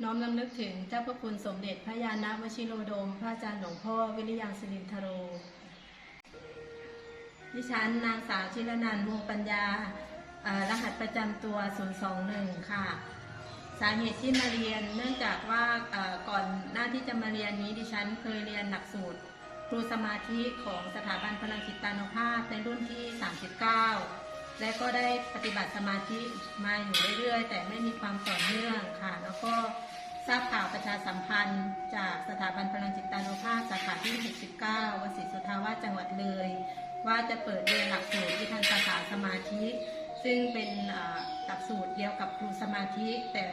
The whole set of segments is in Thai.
น้อมรำลึกถึงเจ้าพระคุณสมเด็จพระยาณวชิโรดม พระอาจารย์หลวงพ่อวิริยังสิรินทโร ดิฉันนางสาวชิรนันท์วงปัญญารหัสประจำตัว 021 ค่ะ สาเหตุที่มาเรียนเนื่องจากว่าก่อนหน้าที่จะมาเรียนนี้ดิฉันเคยเรียนหลักสูตร ครูสมาธิของสถาบันพลังจิตตานุภาพในรุ่นที่ 39 และก็ได้ปฏิบัติสมาธิมาอยู่เรื่อยๆ แต่ไม่มีความต่อเนื่องค่ะ แล้วก็ทราบข่าวประชาสัมพันธ์ จากสถาบันพลังจิตตานุภาพสาขาที่ 69วสิสุทาวาสจังหวัดเลย ว่าจะเปิดเรียนหลักสูตรวิทันภาษาสมาธิ ซึ่งเป็นหลักสูตรเดียวกับครูสมาธิ แต่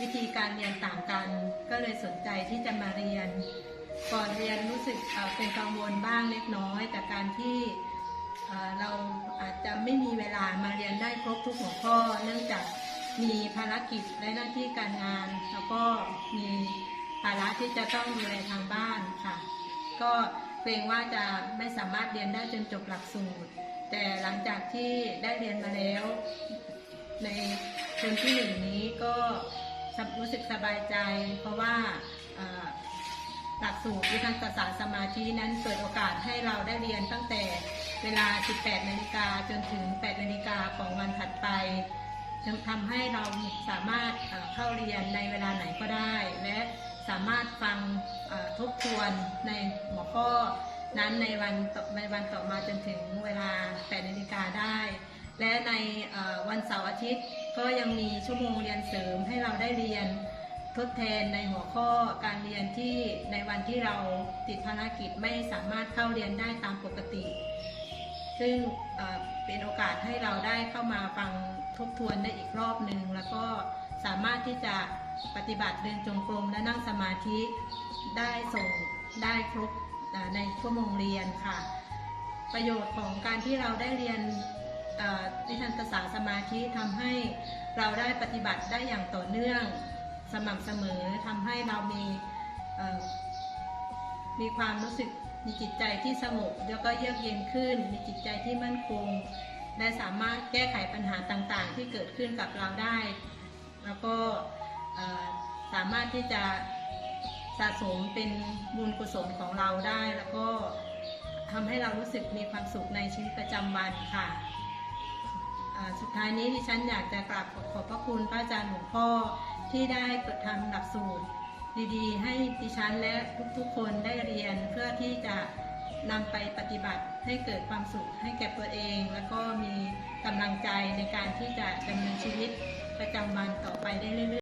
วิธีการเรียนต่างกัน ก็เลยสนใจที่จะมาเรียน ก่อนเรียนรู้สึกเป็นกังวลบ้างเล็กน้อยแต่การที่ เราอาจจะไม่มีเวลามาเรียนได้ครบทุกหัวข้อ เนื่องจากมีภารกิจและหน้าที่การงาน แล้วก็มีภาระที่จะต้องดูแลทางบ้านค่ะ ก็เกรงว่าจะไม่สามารถเรียนได้จนจบหลักสูตร แต่หลังจากที่ได้เรียนมาแล้ว ในเทอมที่หนึ่งนี้ก็รู้สึกสบายใจ เพราะว่า หลักสูตรวิทยาศาสตร์สมาธินั้นเปิดโอกาสให้เราได้เรียนตั้งแต่เวลา 18 นาฬิกาจนถึง 8 นาฬิกาของวันถัดไปทำให้เราสามารถเข้าเรียนในเวลาไหนก็ได้ และสามารถฟังทบทวนในหัวข้อนั้นในวันในวันต่อมาจนถึงเวลา 8 นาฬิกาได้ และในวันเสาร์อาทิตย์ก็ยังมีชั่วโมงเรียนเสริมให้เราได้เรียน ทดแทนในหัวข้อการเรียนที่ในวันที่เราติดภารกิจไม่สามารถเข้าเรียนได้ตามปกติ ซึ่งเป็นโอกาสให้เราได้เข้ามาฟังทบทวนได้อีกรอบหนึ่งแล้วก็สามารถที่จะปฏิบัติเดินจงกรมและนั่งสมาธิได้ส่งได้ครบในชั่วโมงเรียนค่ะ ประโยชน์ของการที่เราได้เรียนวิทันตศาสตร์สมาธิทำให้เราได้ปฏิบัติได้อย่างต่อเนื่อง สม่ำเสมอทำให้เรามีมีความรู้สึกมีจิตใจที่สงบแล้วก็เยือกเย็นขึ้น มีจิตใจที่มั่นคง และสามารถแก้ไขปัญหาต่างๆ ที่เกิดขึ้นกับเราได้ แล้วก็สามารถที่จะสะสมเป็นบุญกุศลของเราได้ แล้วก็ทำให้เรารู้สึกมีความสุขในชีวิตประจำวันค่ะ สุดท้ายนี้ดิฉันอยากจะกราบขอบพระคุณพระอาจารย์หลวงพ่อที่ได้เปิดทำหลักสูตร ดีๆ ให้ดิฉันและทุกๆคนได้เรียนเพื่อที่จะนำไปปฏิบัติให้เกิดความสุขให้แก่ตัวเอง แล้วก็มีกำลังใจในการที่จะดำเนินชีวิตประจำวันต่อไปได้เรื่อยๆ